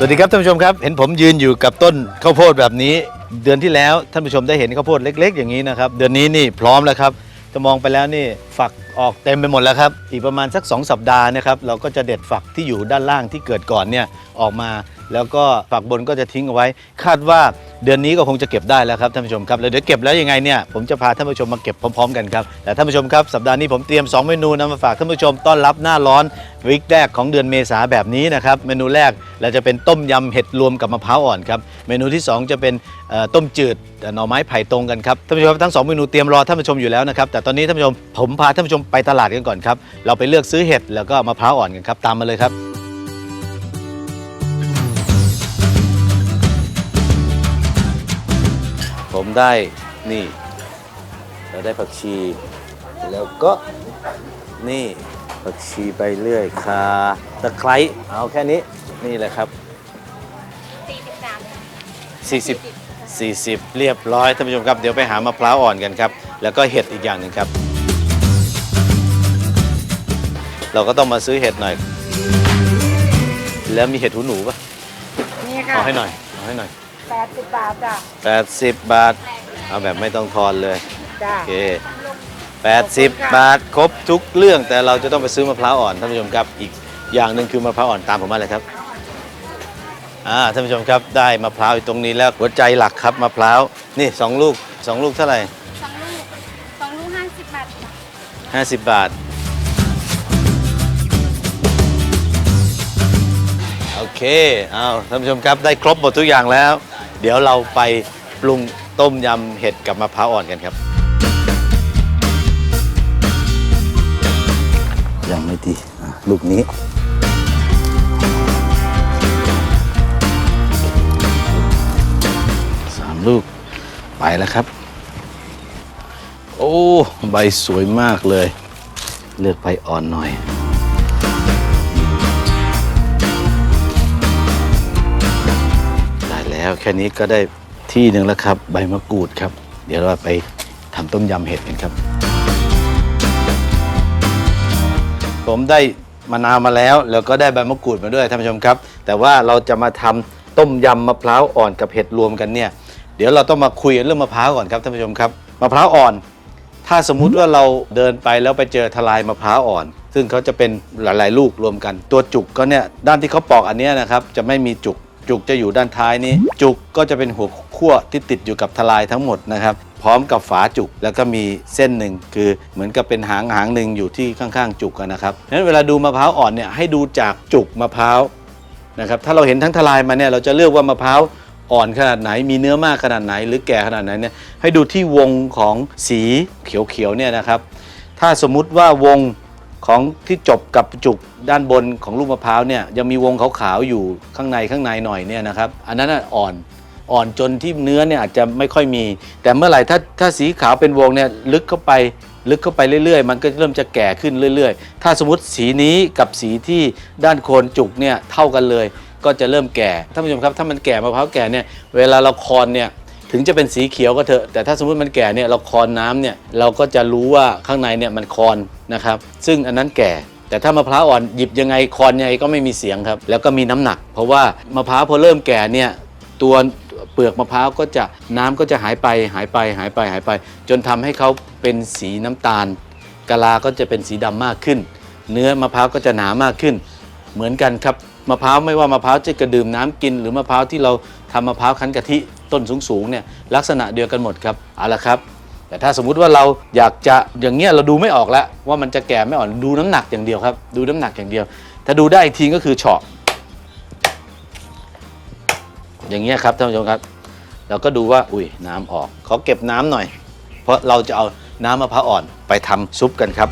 สวัสดีครับท่านผู้ชมครับ เห็นผมยืนอยู่กับต้นข้าวโพดแบบนี้ เดือนที่แล้วท่านผู้ชมได้เห็นข้าวโพดเล็ก ๆ อย่างนี้นะครับเดือนนี้นี่พร้อมแล้วครับจะมองไปแล้วนี่ฝักออกเต็มไปหมดแล้วครับอีกประมาณสัก 2 สัปดาห์นะครับเราก็จะเด็ดฝักที่อยู่ด้านล่างที่เกิดก่อนเนี่ยออกมา แล้วก็ฝักบนก็จะทิ้งเอาไว้ คาดว่าเดือนนี้ก็คงจะเก็บได้แล้วครับท่านผู้ชมครับแล้วเดี๋ยวเก็บแล้วยังไงเนี่ยผมจะพาท่านผู้ชมมาเก็บพร้อม ๆ กันครับแต่ท่านผู้ชมครับสัปดาห์นี้ผมเตรียม 2 เมนูนำมาฝากท่านผู้ชมต้อนรับหน้าร้อนวิกแรกของเดือนเมษาแบบนี้นะครับเมนูแรกเราจะเป็นต้มยำเห็ดรวมกับมะพร้าวอ่อนครับเมนูที่ 2 จะเป็นต้มจืดหน่อไม้ไผ่ตรงกันครับท่านผู้ชมทั้งสองเมนูเตรียมรอท่านผู้ชมอยู่แล้วนะครับแต่ตอนนี้ท่านผู้ชมผมพาท่านผู้ชมไปตลาดกันก่อนครับเราไปเลือกซื้อเห็ดแล้วก็มะพร้าวอ่อนกันครับตามมาเลยครับ มได้นี่ เราได้ผักชี แล้วก็นี่ผักชีไปเรื่อยคาตะไคร้เอาแค่นี้นี่แหละครับ 40 40 เรียบร้อยท่านผู้ชมครับเดี๋ยวไปหามะพร้าวอ่อนกันครับ แล้วก็เห็ดอีกอย่างหนึ่งครับ เราก็ต้องมาซื้อเห็ดหน่อย แล้วมีเห็ดหูหนูปะนี่ค่ะเอาให้หน่อยเอาให้หน่อย แปดสิบบาทจ้ะ80 บาท เอาแบบไม่ต้องทอนเลย จ้ะโอเค80 บาท ครบทุกเรื่องแต่เราจะต้องไปซื้อมะพร้าวอ่อนท่านผู้ชมครับ อีกอย่างหนึ่งคือมะพร้าวอ่อนตามผมมาเลยครับ อ่าท่านผู้ชมครับได้มะพร้าวอยู่ตรงนี้แล้วหัวใจหลักครับมะพร้าวนี่สองลูกสองลูกเท่าไหร่ สองลูกสองลูกห้าสิบบาทจ้ะ50 บาท โอเคเอาท่านผู้ชมครับได้ครบหมดทุกอย่างแล้ว เดี๋ยวเราไปปรุงต้มยำเห็ดกับมะพร้าวอ่อนกันครับ ยังไม่ดีอะลูกนี้ สามลูก ไปแล้วครับ โอ้ ใบสวยมากเลย เลือกใบอ่อนหน่อย แล้วแค่นี้ก็ได้ที่หนึ่งแล้วครับ ใบมะกรูดครับ เดี๋ยวเราไปทำต้มยำเห็ดกันครับ ผมได้มะนาวมาแล้ว แล้วก็ได้ใบมะกรูดมาด้วยท่านผู้ชมครับ แต่ว่าเราจะมาทำต้มยำมะพร้าวอ่อนกับเห็ดรวมกันเนี่ย เดี๋ยวเราต้องมาคุยเรื่องมะพร้าวก่อนครับท่านผู้ชมครับมะพร้าวอ่อน ถ้าสมมุติว่าเราเดินไปแล้วไปเจอทลายมะพร้าวอ่อน ซึ่งเขาจะเป็นหลาย ๆ ลูกรวมกัน ตัวจุกก็เนี่ยด้านที่เขาปอกอันเนี้ยนะครับจะไม่มีจุก จุกจะอยู่ด้านท้ายนี้ จุกก็จะเป็นหัวขั้วที่ติดอยู่กับทลายทั้งหมดนะครับ พร้อมกับฝาจุกแล้วก็มีเส้นหนึ่งคือเหมือนกับเป็นหางหางหนึ่งอยู่ที่ข้างๆ จุกนะครับงั้นเวลาดูมะพร้าวอ่อนเนี่ยให้ดูจากจุกมะพร้าวนะครับถ้าเราเห็นทั้งทลายมาเนี่ยเราจะเลือกว่ามะพร้าวอ่อนขนาดไหนมีเนื้อมากขนาดไหน หรือแก่ขนาดไหนเนี่ยให้ดูที่วงของสีเขียวๆเนี่ยนะครับ ถ้าสมมุติว่าวง ของที่จบกับจุกด้านบนของลูกมะพร้าวเนี่ยยังมีวงขาวๆอยู่ข้างในข้างในหน่อยเนี่ยนะครับอันนั้นนะอ่อนอ่อนจนที่เนื้อเนี่ยอาจจะไม่ค่อยมี แต่เมื่อไหร่ถ้าถ้าสีขาวเป็นวงเนี่ยลึกเข้าไปลึกเข้าไปเรื่อยๆ มันก็เริ่มจะแก่ขึ้นเรื่อย ๆ ถ้าสมมติสีนี้กับสีที่ด้านโคนจุกเนี่ยเท่ากันเลย ก็จะเริ่มแก่ท่านผู้ชมครับถ้ามันแก่มะพร้าวแก่เนี่ยเวลาเราคอนเนี่ย ถึงจะเป็นสีเขียวก็เถอะ แต่ถ้าสมมติมันแก่เนี่ยเราคอนน้ำเนี่ยเราก็จะรู้ว่าข้างในเนี่ยมันคอนนะครับ ซึ่งอันนั้นแก่ แต่ถ้ามะพร้าวอ่อนหยิบยังไงคอนยังไงก็ไม่มีเสียงครับ แล้วก็มีน้ำหนัก เพราะว่ามะพร้าวพอเริ่มแก่เนี่ยตัวเปลือกมะพร้าวก็จะน้ำก็จะหายไปหายไปหายไปหายไป จนทำให้เขาเป็นสีน้ำตาลกะลาก็จะเป็นสีดำมากขึ้น เนื้อมะพร้าวก็จะหนามากขึ้น เหมือนกันครับมะพร้าวไม่ว่ามะพร้าวจะกระดื่มน้ำกิน หรือมะพร้าวที่เราทำมะพร้าวคั้นกะทิ ต้นสูงๆเนี่ยลักษณะเดียวกันหมดครับเอาละครับ แต่ถ้าสมมุติว่าเราอยากจะอย่างเงี้ยเราดูไม่ออกแล้วว่ามันจะแก่ไม่อ่อนดูน้ำหนักอย่างเดียวครับ ดูน้ำหนักอย่างเดียว ถ้าดูได้อีกทีก็คือเฉาะ อย่างเงี้ยครับท่านผู้ชมครับ เราก็ดูว่าอุ้ยน้ำออกขอเก็บน้ำหน่อย เพราะเราจะเอาน้ำมะพร้าวอ่อนไปทำซุปกันครับ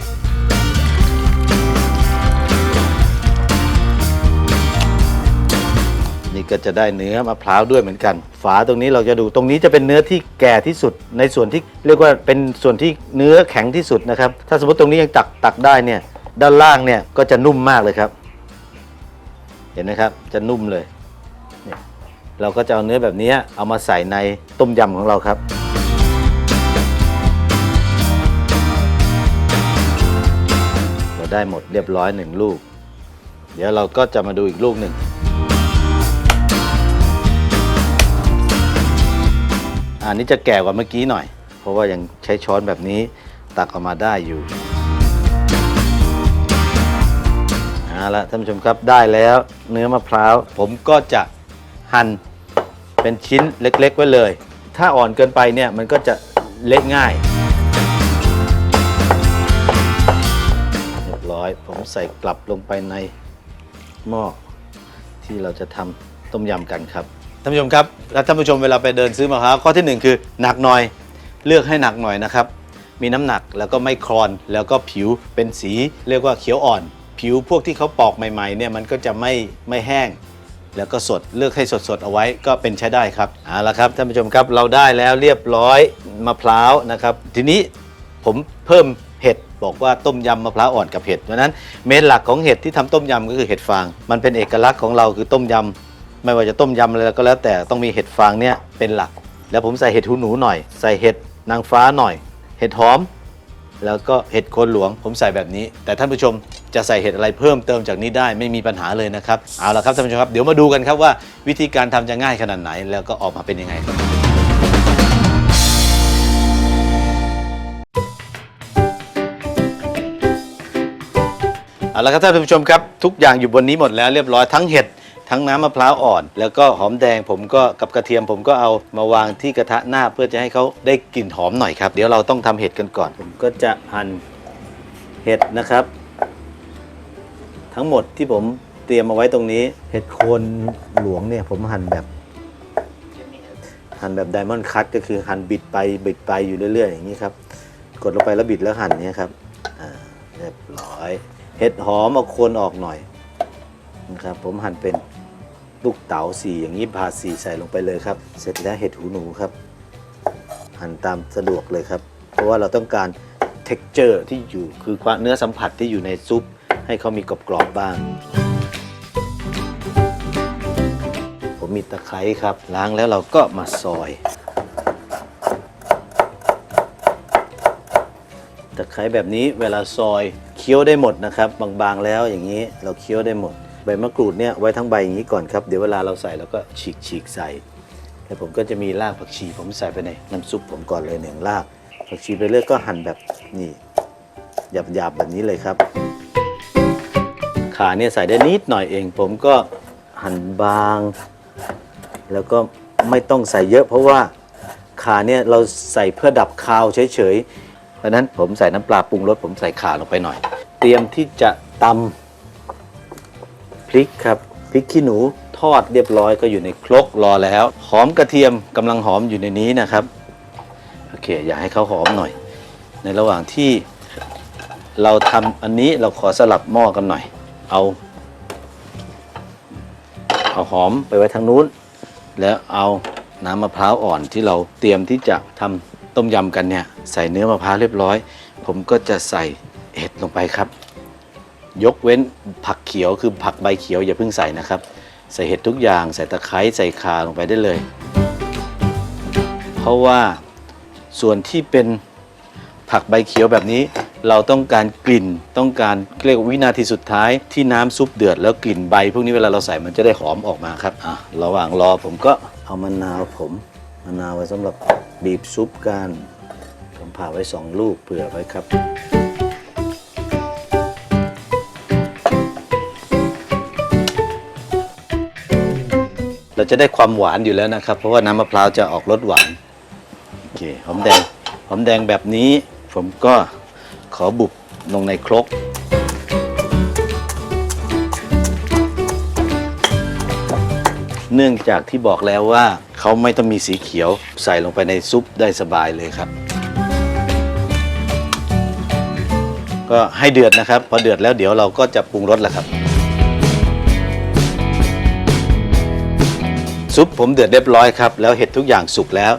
ก็จะได้เนื้อมะพร้าวด้วยเหมือนกัน ฝาตรงนี้เราจะดูตรงนี้จะเป็นเนื้อที่แก่ที่สุด ในส่วนที่เรียกว่าเป็นส่วนที่เนื้อแข็งที่สุดนะครับ ถ้าสมมติตรงนี้ยังตักตักได้เนี่ยด้านล่างเนี่ยก็จะนุ่มมากเลยครับ เห็นไหมครับจะนุ่มเลย เราก็จะเอาเนื้อแบบนี้เอามาใส่ในต้มยำของเราครับเราได้หมดเรียบร้อยหนึ่งลูก เดี๋ยวเราก็จะมาดูอีกลูกหนึ่ง อันนี้จะแก่กว่าเมื่อกี้หน่อย เพราะว่ายังใช้ช้อนแบบนี้ตักออกมาได้อยู่เอาละท่านผู้ชมครับได้แล้วเนื้อมะพร้าว ผมก็จะหั่นเป็นชิ้นเล็ก ๆ ไว้เลย ถ้าอ่อนเกินไปเนี่ยมันก็จะเละง่ายเรียบร้อย ผมใส่กลับลงไปในหม้อที่เราจะทำต้มยำกันครับ ท่านผู้ชมครับแล้วท่านผู้ชมเวลาไปเดินซื้อมะพร้าวข้อที่หนึ่งคือหนักหน่อยเลือกให้หนักหน่อยนะครับ มีน้ำหนักแล้วก็ไม่คลอนแล้วก็ผิวเป็นสีเรียกว่าเขียวอ่อน ผิวพวกที่เขาปอกใหม่ๆเนี่ยมันก็จะไม่ไม่แห้ง แล้วก็สดเลือกให้สดๆเอาไว้ก็เป็นใช้ได้ครับเอาละครับท่านผู้ชมครับเราได้แล้วเรียบร้อยมะพร้าวนะครับ ทีนี้ผมเพิ่มเห็ดบอกว่าต้มยำมะพร้าวอ่อนกับเห็ดเพราะฉะนั้นเมนหลักของเห็ดที่ทำต้มยำก็คือเห็ดฟาง มันเป็นเอกลักษณ์ของเราคือต้มยำ ไม่ว่าจะต้มยำอะไรก็แล้วแต่ต้องมีเห็ดฟางเนี่ยเป็นหลัก แล้วผมใส่เห็ดหูหนูหน่อย ใส่เห็ดนางฟ้าหน่อย เห็ดหอม แล้วก็เห็ดโคนหลวง ผมใส่แบบนี้ แต่ท่านผู้ชมจะใส่เห็ดอะไรเพิ่มเติมจากนี้ได้ไม่มีปัญหาเลยนะครับเอาละครับท่านผู้ชมครับเดี๋ยวมาดูกันครับว่าวิธีการทำจะง่ายขนาดไหน แล้วก็ออกมาเป็นยังไงครับเอาละครับท่านผู้ชมครับทุกอย่างอยู่บนนี้หมดแล้วเรียบร้อยทั้งเห็ด ทั้งน้ำมะพร้าวอ่อน แล้วก็หอมแดงผมก็กับกระเทียมผมก็เอามาวางที่กระทะหน้าเพื่อจะให้เขาได้กลิ่นหอมหน่อยครับ เดี๋ยวเราต้องทำเห็ดกันก่อน ผมก็จะหั่นเห็ดนะครับ ทั้งหมดที่ผมเตรียมเอาไว้ตรงนี้ เห็ดโคนหลวงเนี่ยผมหั่นแบบ หั่นแบบไดมอนด์คัตก็คือหั่นบิดไปบิดไปอยู่เรื่อยๆอย่างนี้ครับ กดลงไปแล้วบิดแล้วหั่นเนี่ยครับอ่าเรียบร้อย เห็ดหอมเอาโคนออกหน่อยนะครับผมหั่นเป็น ลูกเต๋าสีอย่างนี้ผ่าสีใส่ลงไปเลยครับ เสร็จแล้วเห็ดหูหนูครับ หั่นตามสะดวกเลยครับ เพราะว่าเราต้องการ texture ที่อยู่คือความเนื้อสัมผัสที่อยู่ในซุป ให้เขามีกรอบๆบ้าง ผมมีตะไคร้ครับ ล้างแล้วเราก็มาซอย ตะไคร้แบบนี้เวลาซอยเคี้ยวได้หมดนะครับ บางๆแล้วอย่างนี้เราเคี้ยวได้หมด ใบมะกรูดเนี่ยไว้ทั้งใบอย่างนี้ก่อนครับ เดี๋ยวเวลาเราใส่เราก็ฉีกฉีกใส่ แล้วผมก็จะมีรากผักชี ผมใส่ไปในน้ำซุปผมก่อนเลยหนึ่งราก ผักชีไปเรื่อยก็หั่นแบบนี่หยาบๆแบบนี้เลยครับ ขาเนี่ยใส่ได้นิดหน่อยเอง ผมก็หั่นบาง แล้วก็ไม่ต้องใส่เยอะ เพราะว่าขาเนี่ยเราใส่เพื่อดับคาวเฉยๆ เพราะนั้นผมใส่น้ำปลาปรุงรสผมใส่ขาลงไปหน่อย เตรียมที่จะตำ ริกครับพริกขี้หนูทอดเรียบร้อยก็อยู่ในครกรอแล้ว หอมกระเทียมกำลังหอมอยู่ในนี้นะครับโอเค อยากให้เขาหอมหน่อย ในระหว่างที่เราทำอันนี้เราขอสลับหม้อกันหน่อย เอาเอาหอมไปไว้ทางนู้น แล้วเอาน้ำมะพร้าวอ่อนที่เราเตรียมที่จะทำต้มยำกันเนี่ยใส่เนื้อมะพร้าวเรียบร้อย ผมก็จะใส่เห็ดลงไปครับ ยกเว้นผักเขียวคือผักใบเขียวอย่าเพิ่งใส่นะครับ ใส่เห็ดทุกอย่างใส่ตะไคร้ใส่ข่าลงไปได้เลย เพราะว่าส่วนที่เป็นผักใบเขียวแบบนี้ เราต้องการกลิ่นต้องการเรียกว่าวินาทีสุดท้ายที่น้ำซุปเดือดแล้วกลิ่นใบ พวกนี้เวลาเราใส่มันจะได้หอมออกมาครับอะระหว่างรอผมก็เอามะนาวผมมะนาวไว้สำหรับบีบซุปกันผมผ่าไว้สองลูกเผื่อไว้ครับ เราจะได้ความหวานอยู่แล้วนะครับ เพราะว่าน้ำมะพร้าวจะออกรสหวานโอเคหอมแดงหอมแดงแบบนี้ ผมก็ขอบุบลงในครกเนื่องจากที่บอกแล้วว่าเขาไม่ต้องมีสีเขียวใส่ลงไปในซุปได้สบายเลยครับ ก็ให้เดือดนะครับ พอเดือดแล้วเดี๋ยวเราก็จะปรุงรสแล้วครับ ซุปผมเดือดเรียบร้อยครับแล้วเห็ดทุกอย่างสุกแล้ว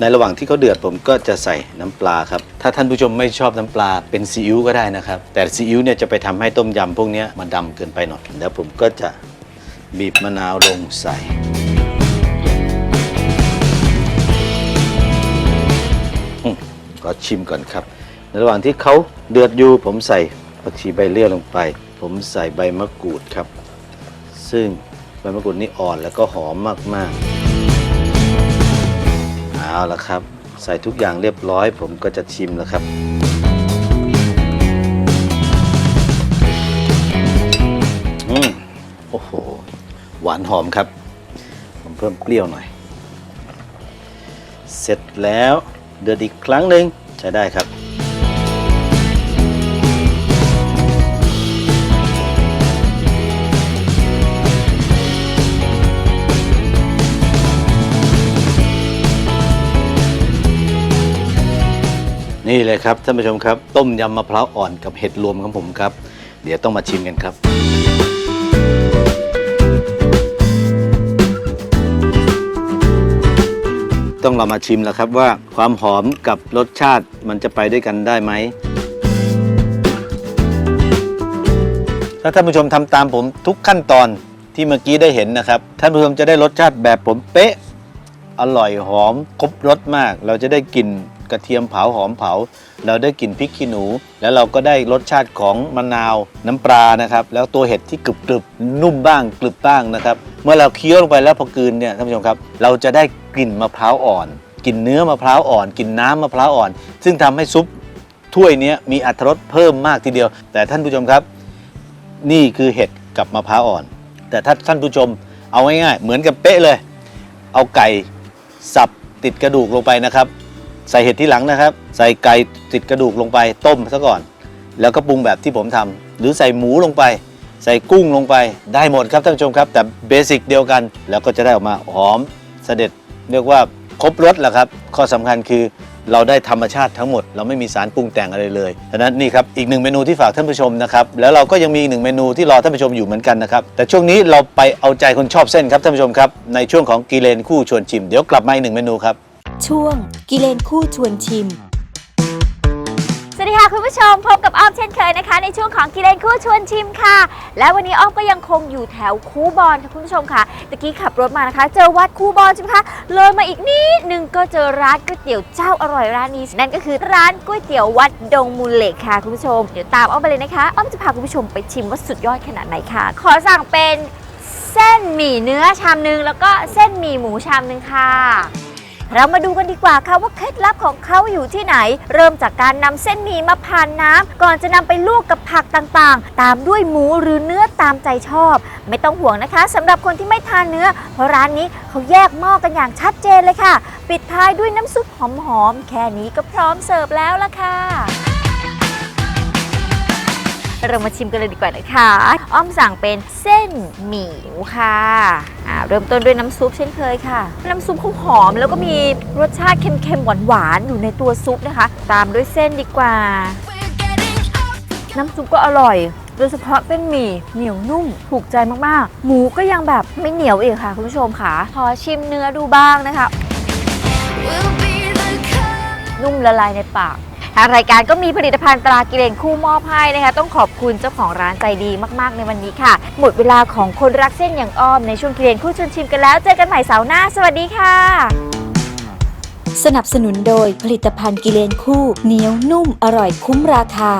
ในระหว่างที่เขาเดือดผมก็จะใส่น้ำปลาครับถ้าท่านผู้ชมไม่ชอบน้ำปลาเป็นซีอิ๊วก็ได้นะครับ แต่ซีอิ๊วเนี่ยจะไปทำให้ต้มยำพวกนี้มันดำเกินไปหน่อยแล้วผมก็จะบีบมะนาวลงใส่อืมก็ชิมก่อนครับ ในระหว่างที่เขาเดือดอยู่ผมใส่ผักชีใบเลื่อยลงไป ผมใส่ใบมะกรูดครับ ซึ่ง ใบมะกรูดนี่อ่อนแล้วก็หอมมากๆเอาเอาละครับ ใส่ทุกอย่างเรียบร้อย ผมก็จะชิมแล้วครับ อืมโอ้โห หวานหอมครับ ผมเพิ่มเปรี้ยวหน่อย เสร็จแล้วเดือดอีกครั้งหนึ่งใช้ได้ครับ นี่เลยครับท่านผู้ชมครับ ต้มยำมะพร้าวอ่อนกับเห็ดรวมของผมครับ เดี๋ยวต้องมาชิมกันครับ ต้องเรามาชิมแล้วครับว่าความหอมกับรสชาติมันจะไปด้วยกันได้ไหมถ้าท่านผู้ชมทำตามผมทุกขั้นตอนที่เมื่อกี้ได้เห็นนะครับ ท่านผู้ชมจะได้รสชาติแบบผมเป๊ะ อร่อยหอมครบรสมาก เราจะได้กลิ่น กระเทียมเผาหอมเผา เราได้กลิ่นพริกขี้หนู แล้วเราก็ได้รสชาติของมะนาวน้ำปลานะครับ แล้วตัวเห็ดที่กรึบกรึบนุ่มบ้างกรึบบ้างนะครับ เมื่อเราเคี้ยวลงไปแล้วพอกลืนเนี่ยท่านผู้ชมครับเราจะได้กลิ่นมะพร้าวอ่อนกลิ่นเนื้อมะพร้าวอ่อนกลิ่นน้ำมะพร้าวอ่อน ซึ่งทำให้ซุปถ้วยนี้มีอรรถรสเพิ่มมากทีเดียว แต่ท่านผู้ชมครับ นี่คือเห็ดกับมะพร้าวอ่อน แต่ถ้าท่านผู้ชมเอาง่ายๆเหมือนกับเป๊ะเลย เอาไก่สับติดกระดูกลงไปนะครับ ใส่เห็ดที่หลังนะครับ ใส่ไก่ติดกระดูกลงไปต้มซะก่อน แล้วก็ปรุงแบบที่ผมทำหรือใส่หมูลงไป ใส่กุ้งลงไปได้หมดครับท่านผู้ชมครับ แต่เบสิกเดียวกันแล้วก็จะได้ออกมาหอมเสด็จเรียกว่าครบรสแหละครับ ข้อสำคัญคือเราได้ธรรมชาติทั้งหมด เราไม่มีสารปรุงแต่งอะไรเลยฉะนั้นนี่ครับอีกหนึ่งเมนูที่ฝากท่านผู้ชมนะครับแล้วเราก็ยังมีอีกหนึ่งเมนูที่รอท่านผู้ชมอยู่เหมือนกันนะครับแต่ช่วงนี้เราไปเอาใจคนชอบเส้นครับท่านผู้ชมครับในช่วงของกีเลนคู่ชวนชิมเดี๋ยวกลับมาอีกหนึ่งเมนูครับ ช่วง กิเลนคู่ชวนชิม สวัสดีค่ะคุณผู้ชมพบกับอ้อมเช่นเคยนะคะ ในช่วงของกิเลนคู่ชวนชิมค่ะ และวันนี้อ้อมก็ยังคงอยู่แถวคูบอนค่ะคุณผู้ชมค่ะตะกี้ขับรถมานะคะ เจอวัดคูบอนใช่ไหมคะเลยมาอีกนิดนึงก็เจอร้านก๋วยเตี๋ยวเจ้าอร่อยร้านนี้นั่นก็คือร้านก๋วยเตี๋ยววัดดงมูลเหล็กค่ะคุณผู้ชมเดี๋ยวตามอ้อมไปเลยนะคะอ้อมจะพาคุณผู้ชมไปชิมว่าสุดยอดขนาดไหนค่ะ ขอสั่งเป็นเส้นหมี่เนื้อชามนึงแล้วก็เส้นหมี่หมูชามนึงค่ะ เรามาดูกันดีกว่าค่ะว่าเคล็ดลับของเขาอยู่ที่ไหน เริ่มจากการนำเส้นหมี่มาผ่านน้ำก่อนจะนำไปลวกกับผักต่างๆ ตามด้วยหมูหรือเนื้อตามใจชอบ ไม่ต้องห่วงนะคะสำหรับคนที่ไม่ทานเนื้อ เพราะร้านนี้เขาแยกหม้อกันอย่างชัดเจนเลยค่ะ ปิดท้ายด้วยน้ำซุปหอมๆแค่นี้ก็พร้อมเสิร์ฟแล้วล่ะค่ะ เรามาชิมกันเลยดีกว่านะคะ อ้อมสั่งเป็นเส้นหมี่ค่ะอ่าเริ่มต้นด้วยน้ำซุปเช่นเคยค่ะ น้ำซุปเขาหอมแล้วก็มีรสชาติเค็มๆหวานๆอยู่ในตัวซุปนะคะ ตามด้วยเส้นดีกว่า น้ำซุปก็อร่อยโดยเฉพาะเส้นหมี่เหนียวนุ่มถูกใจมากๆ หมูก็ยังแบบไม่เหนียวอีกค่ะ คุณผู้ชมค่ะ ขอชิมเนื้อดูบ้างนะคะ นุ่มละลายในปาก ทางรายการก็มีผลิตภัณฑ์ตรากิเลนคู่มอบให้นะคะ ต้องขอบคุณเจ้าของร้านใจดีมาก ๆ ในวันนี้ค่ะ หมดเวลาของคนรักเส้นอย่างอ้อมในช่วงกิเลนคู่ชวนชิมกันแล้ว เจอกันใหม่เสาร์หน้า สวัสดีค่ะ สนับสนุนโดยผลิตภัณฑ์กิเลนคู่เหนียวนุ่มอร่อยคุ้มราคา